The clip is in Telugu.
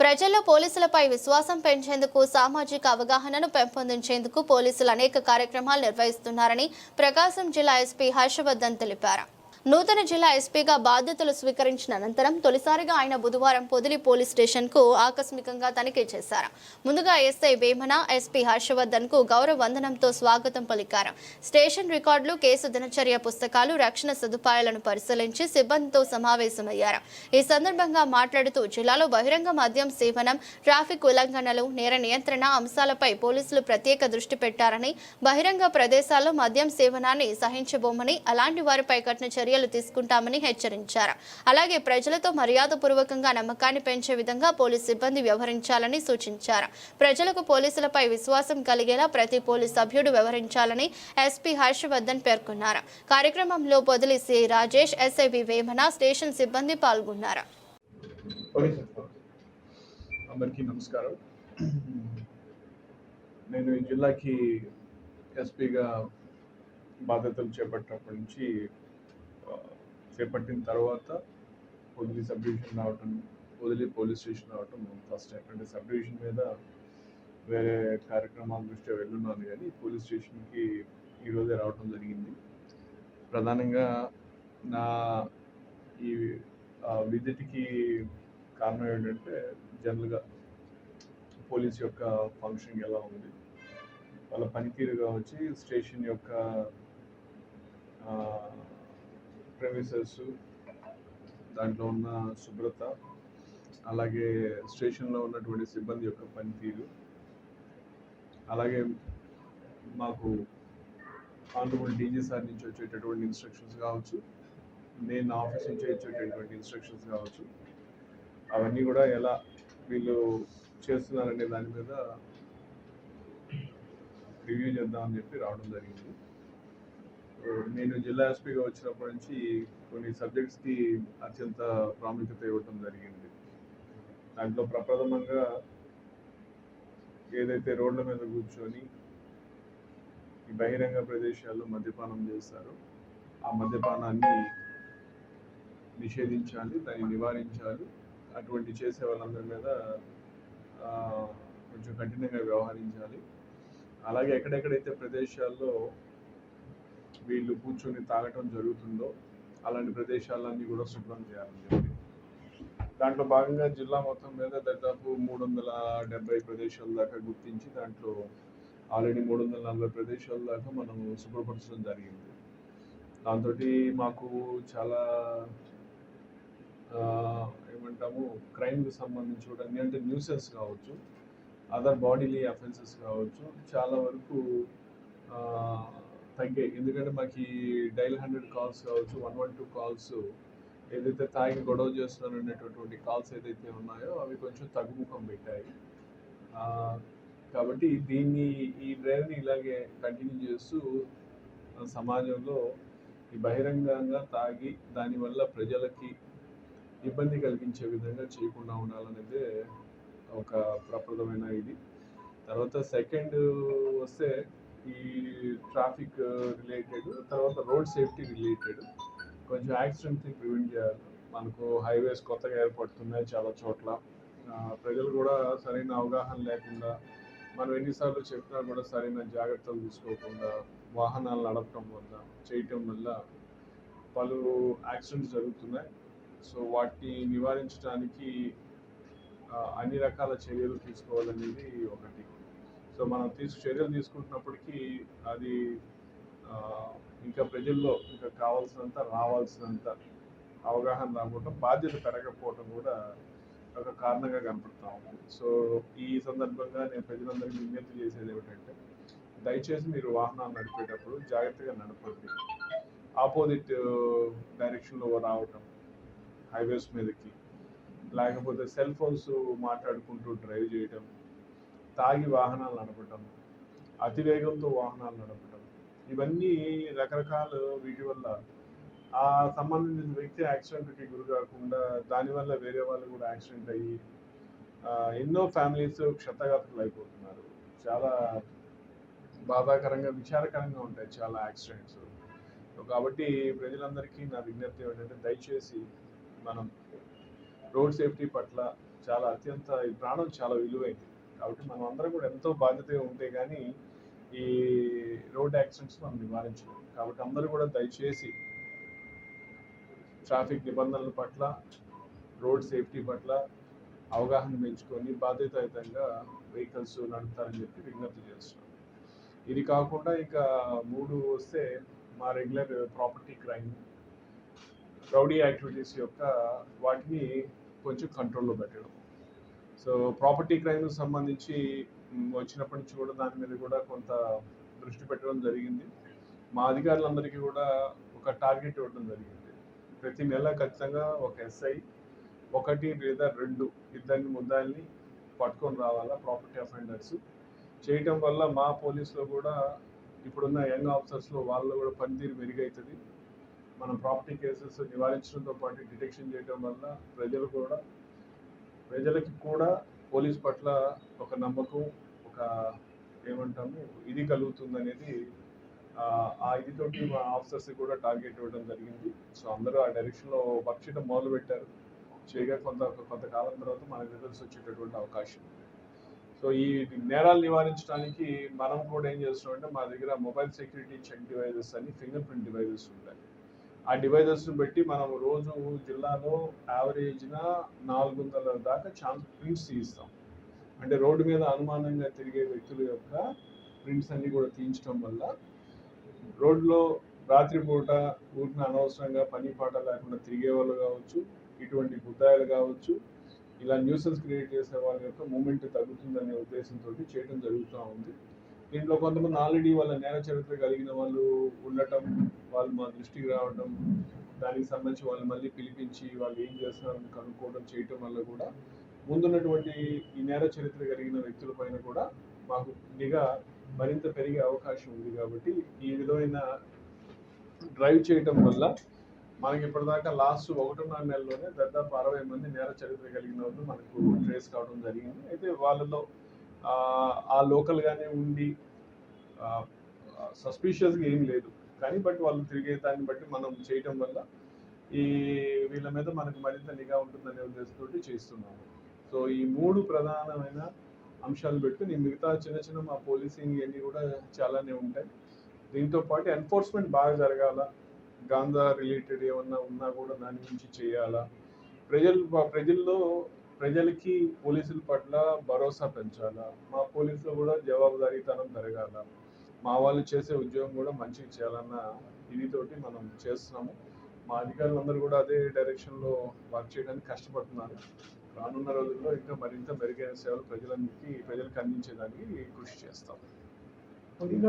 ప్రజల్లో పోలీసులపై విశ్వాసం పెంచేందుకు సామాజిక అవగాహనను పెంపొందించేందుకు పోలీసులు అనేక కార్యక్రమాలు నిర్వహిస్తున్నారని ప్రకాశం జిల్లా ఎస్పీ హర్షవర్ధన్ తెలిపారు. నూతన జిల్లా ఎస్పీగా బాధ్యతలు స్వీకరించిన అనంతరం తొలిసారిగా ఆయన బుధవారం పొదిలి పోలీస్ స్టేషన్కు ఆకస్మికంగా తనిఖీ చేశారు. ముందుగా ఎస్ఐ వేమన ఎస్పీ హర్షవర్ధన్కు గౌరవ వందనంతో స్వాగతం పలికారు. స్టేషన్ రికార్డులు కేసు దినచర్య పుస్తకాలు రక్షణ సదుపాయాలను పరిశీలించి సిబ్బందితో సమావేశమయ్యారు. ఈ సందర్భంగా మాట్లాడుతూ జిల్లాలో బహిరంగ మద్యం సేవనం ట్రాఫిక్ ఉల్లంఘనలు నేర నియంత్రణ అంశాలపై పోలీసులు ప్రత్యేక దృష్టి పెట్టారని బహిరంగ ప్రదేశాల్లో మద్యం సేవనాన్ని సహించబోమని అలాంటి వారిపై కఠిన చర్య చర్యలు తీసుకుంటామని హెచ్చరించారు. అలాగే ప్రజలతో మర్యాదపూర్వకంగా నమ్మకాన్ని పెంచే విధంగా పోలీస్ సిబ్బంది వ్యవహరించాలని సూచించారు. ప్రజలకు పోలీసులపై విశ్వాసం కలిగేలా ప్రతి పోలీస్ సభ్యుడు వ్యవహరించాలని ఎస్పీ హర్షవర్ధన్ పేర్కొన్నారు. కార్యక్రమంలో Podili C Rajesh SI V Vemana station సిబ్బంది పాల్గొన్నారు. అందరికీ నమస్కారం. నేను ఈ జిల్లాకి ఎస్పీగా బాధ్యతలు చేపట్టినప్పటి నుంచి చేపట్టిన తర్వాత వదిలి సబ్ డివిజన్ రావటం వదిలి పోలీస్ స్టేషన్ రావటం ఫస్ట్ టైం అంటే సబ్ డివిజన్ మీద వేరే కార్యక్రమాల దృష్ట్యా వెళ్ళున్నాను కానీ పోలీస్ స్టేషన్కి ఈరోజే రావటం జరిగింది. ప్రధానంగా నా ఈ విజిట్కి కారణం ఏంటంటే జనరల్గా పోలీస్ యొక్క ఫంక్షన్ ఎలా ఉంది వాళ్ళ పనితీరుగా వచ్చి స్టేషన్ యొక్క ప్రెమిసెస్ దాంట్లో ఉన్న శుభ్రత అలాగే స్టేషన్లో ఉన్నటువంటి సిబ్బంది యొక్క పనితీరు అలాగే మాకు ఆనరబుల్ డీజీ సార్ నుంచి వచ్చేటటువంటి ఇన్స్ట్రక్షన్స్ కావచ్చు నేను నా ఆఫీస్ నుంచి వచ్చేటటువంటి ఇన్స్ట్రక్షన్స్ కావచ్చు అవన్నీ కూడా ఎలా వీళ్ళు చేస్తున్నారనే దాని మీద రివ్యూ చేద్దామని చెప్పి రావడం జరిగింది. నేను జిల్లా ఎస్పీగా వచ్చినప్పటి నుంచి కొన్ని సబ్జెక్ట్స్కి అత్యంత ప్రాముఖ్యత ఇవ్వటం జరిగింది. దాంట్లో ప్రప్రథమంగా ఏదైతే రోడ్ల మీద కూర్చొని ఈ బహిరంగ ప్రదేశాల్లో మద్యపానం చేస్తారో ఆ మద్యపానాన్ని నిషేధించాలి దాన్ని నివారించాలి. అటువంటి చేసే వాళ్ళందరి మీద కొంచెం కఠినంగా వ్యవహరించాలి. అలాగే ఎక్కడెక్కడైతే ప్రదేశాల్లో వీళ్ళు కూర్చొని తాగటం జరుగుతుందో అలాంటి ప్రదేశాలన్నీ కూడా శుభ్రం చేయాలని చెప్పి. దాంట్లో భాగంగా జిల్లా మొత్తం మీద దాదాపు మూడు వందల డెబ్బై ప్రదేశాల దాకా గుర్తించి దాంట్లో ఆల్రెడీ మూడు వందల నలభై ప్రదేశాల దాకా మనం శుభ్రపరచడం జరిగింది. దాంతో మాకు చాలా ఏమంటాము క్రైమ్కి సంబంధించి కూడా అంటే న్యూసెన్స్ కావచ్చు అదర్ బాడీలీ అఫెన్సెస్ కావచ్చు చాలా వరకు తగ్గాయి ఎందుకంటే మాకు ఈ డైల్ హండ్రెడ్ కాల్స్ కావచ్చు వన్ వన్ టూ కాల్స్ ఏదైతే తాగి గొడవ చేస్తున్నాను అనేటటువంటి కాల్స్ ఏదైతే ఉన్నాయో అవి కొంచెం తగ్గుముఖం పెట్టాయి. కాబట్టి దీన్ని ఈ డ్రైవ్ని ఇలాగే కంటిన్యూ చేస్తూ సమాజంలో ఈ బహిరంగంగా తాగి దానివల్ల ప్రజలకి ఇబ్బంది కలిగించే విధంగా చేయకుండా ఉండాలనేదే ఒక ప్రప్రదమైన ఇది. తర్వాత సెకండ్ వస్తే ఈ ట్రాఫిక్ రిలేటెడ్ తర్వాత రోడ్ సేఫ్టీ రిలేటెడ్ కొంచెం యాక్సిడెంట్ని ప్రివెంట్ చేయాలి. మనకు హైవేస్ కొత్తగా ఏర్పడుతున్నాయి చాలా చోట్ల. ప్రజలు కూడా సరైన అవగాహన లేకుండా మనం ఎన్నిసార్లు చెప్పినా కూడా సరైన జాగ్రత్తలు తీసుకోకుండా వాహనాలు నడపడం వల్ల చేయటం వల్ల పలు యాక్సిడెంట్స్ జరుగుతున్నాయి. సో వాటిని నివారించడానికి అన్ని రకాల చర్యలు తీసుకోవాలనేది ఒకటి. సో మనం తీసుకు చర్యలు తీసుకుంటున్నప్పటికీ అది ఇంకా ప్రజల్లో ఇంకా కావాల్సినంత రావాల్సినంత అవగాహన రాకపోవటం బాధ్యత పెరగకపోవటం కూడా ఒక కారణంగా కనపడతా ఉంది. సో ఈ సందర్భంగా నేను ప్రజలందరికీ విజ్ఞప్తి చేసేది ఏమిటంటే దయచేసి మీరు వాహనాలు నడిపేటప్పుడు జాగ్రత్తగా నడపండి. ఆపోజిట్ డైరెక్షన్లో రావటం హైవేస్ మీదకి లేకపోతే సెల్ ఫోన్స్ మాట్లాడుకుంటూ డ్రైవ్ చేయటం తాగి వాహనాలు నడపటం అతివేగంతో వాహనాలు నడపటం ఇవన్నీ రకరకాల వీటి వల్ల ఆ సంబంధించిన వ్యక్తి యాక్సిడెంట్కి గురి కాకుండా దానివల్ల వేరే వాళ్ళు కూడా యాక్సిడెంట్ అయ్యి ఎన్నో ఫ్యామిలీస్ క్షతగాత్రులు అయిపోతున్నారు. చాలా బాధాకరంగా విచారకరంగా ఉంటాయి చాలా యాక్సిడెంట్స్. కాబట్టి ప్రజలందరికీ నా విజ్ఞప్తి ఏంటంటే దయచేసి మనం రోడ్ సేఫ్టీ పట్ల చాలా అత్యంత ఈ ప్రాణం చాలా విలువైంది. కాబట్టి మనం అందరం కూడా ఎంతో బాధ్యతగా ఉంటే కానీ ఈ రోడ్ యాక్సిడెంట్స్ మనం నివారించలేము కాబట్టి అందరూ కూడా దయచేసి ట్రాఫిక్ నిబంధనల పట్ల రోడ్ సేఫ్టీ పట్ల అవగాహన పెంచుకొని బాధ్యతాయుతంగా వెహికల్స్ నడుపుతారని చెప్పి విజ్ఞప్తి చేస్తున్నాం. ఇది కాకుండా ఇక మూడు వస్తే మా regular property crime rowdy activities యొక్క వాటిని కొంచెం కంట్రోల్లో పెట్టడం. సో ప్రాపర్టీ క్రైమ్ సంబంధించి వచ్చినప్పటి నుంచి కూడా దాని మీద కూడా కొంత దృష్టి పెట్టడం జరిగింది. మా అధికారులందరికీ కూడా ఒక టార్గెట్ ఇవ్వడం జరిగింది. ప్రతి నెల ఖచ్చితంగా ఒక ఎస్ఐ ఒకటి లేదా రెండు ఇద్దరిని ముద్దాయిల్ని పట్టుకొని రావాలా ప్రాపర్టీ అఫెండర్స్. చేయటం వల్ల మా పోలీసులో కూడా ఇప్పుడున్న యంగ్ ఆఫీసర్స్లో వాళ్ళలో కూడా పనితీరు మెరుగవుతుంది మనం ప్రాపర్టీ కేసెస్ నివారించడంతో పాటు డిటెక్షన్ చేయడం వల్ల ప్రజలు కూడా ప్రజలకి కూడా పోలీస్ పట్ల ఒక నమ్మకం ఒక ఏమంటాము ఇది కలుగుతుంది అనేది ఆ ఇదితోటి మా ఆఫీసర్స్ కూడా టార్గెట్ ఇవ్వడం జరిగింది. సో అందరూ ఆ డైరెక్షన్లో వర్క్ చేయడం మొదలు పెట్టారు. చేయగా కొంత కొంతకాలం తర్వాత మనకు రిజల్ట్స్ వచ్చేటటువంటి అవకాశం సో ఈ నేరాలు నివారించడానికి మనం కూడా ఏం చేస్తున్నామంటే మా దగ్గర మొబైల్ సెక్యూరిటీ చెక్ డివైజెస్ అని ఫింగర్ ప్రింట్ డివైజెస్ ఉంటాయి. ఆ డివైజెస్ని బట్టి మనం రోజు జిల్లాలో యావరేజ్న నాలుగు వందల దాకా ఛాన్స్ ప్రింట్స్ తీస్తాం. అంటే రోడ్డు మీద అనుమానంగా తిరిగే వ్యక్తుల యొక్క ప్రింట్స్ అన్ని కూడా తీయించడం వల్ల రోడ్లో రాత్రిపూట ఊరిని అనవసరంగా పని పాట లేకుండా తిరిగే వాళ్ళు కావచ్చు ఇటువంటి బుద్ధాయిలు కావచ్చు ఇలా న్యూసెన్స్ క్రియేట్ చేసే వాళ్ళ యొక్క మూమెంట్ తగ్గుతుందనే ఉద్దేశంతో చేయడం జరుగుతూ ఉంది. దీంట్లో కొంతమంది ఆల్రెడీ వాళ్ళ నేర చరిత్ర కలిగిన వాళ్ళు ఉండటం వాళ్ళు మా దృష్టికి రావడం దానికి సంబంధించి వాళ్ళు మళ్ళీ పిలిపించి వాళ్ళు ఏం చేస్తున్నారని కనుక్కోవడం చేయటం వల్ల కూడా ముందున్నటువంటి ఈ నేర చరిత్ర కలిగిన వ్యక్తుల పైన కూడా మాకు నిఘా మరింత పెరిగే అవకాశం ఉంది కాబట్టి ఈ విధమైన డ్రైవ్ చేయటం వల్ల మనకి ఇప్పటిదాకా లాస్ట్ ఒకటిన్నర నెలలోనే దాదాపు అరవై మంది నేర చరిత్ర కలిగిన వాళ్ళు మనకు ట్రేస్ కావడం జరిగింది. అయితే వాళ్ళలో ఆ, లోకల్గానే ఉండి సస్పీషియస్గా ఏం లేదు. కానీ బట్ వాళ్ళు తిరిగే దాన్ని బట్టి మనం చేయటం వల్ల ఈ వీళ్ళ మీద మనకు మరింత నిఘా ఉంటుందనే ఉద్దేశంతో చేస్తున్నాము. సో ఈ మూడు ప్రధానమైన అంశాలు పెట్టి నేను మిగతా చిన్న చిన్న మా పోలీసింగ్ ఇవన్నీ కూడా చాలానే ఉంటాయి. దీంతో పాటు ఎన్ఫోర్స్మెంట్ బాగా జరగాల. గాంధా రిలేటెడ్ ఏమన్నా ఉన్నా కూడా దాని గురించి చేయాలా. ప్రజలు ప్రజల్లో ప్రజలకి పోలీసుల పట్ల భరోసా పెంచాలా? మా పోలీసులు కూడా జవాబుదారీతనం పెరగాల? మా వాళ్ళు చేసే ఉద్యోగం కూడా మంచిగా చేయాలన్న ఇదితోటి మనం చేస్తున్నాము. మా అధికారులందరూ కూడా అదే డైరెక్షన్లో వర్క్ చేయడానికి కష్టపడుతున్నారు. రానున్న రోజుల్లో ఇంకా మరింత మెరుగైన సేవలు ప్రజలకి ప్రజలకు అందించేదానికి కృషి చేస్తాం.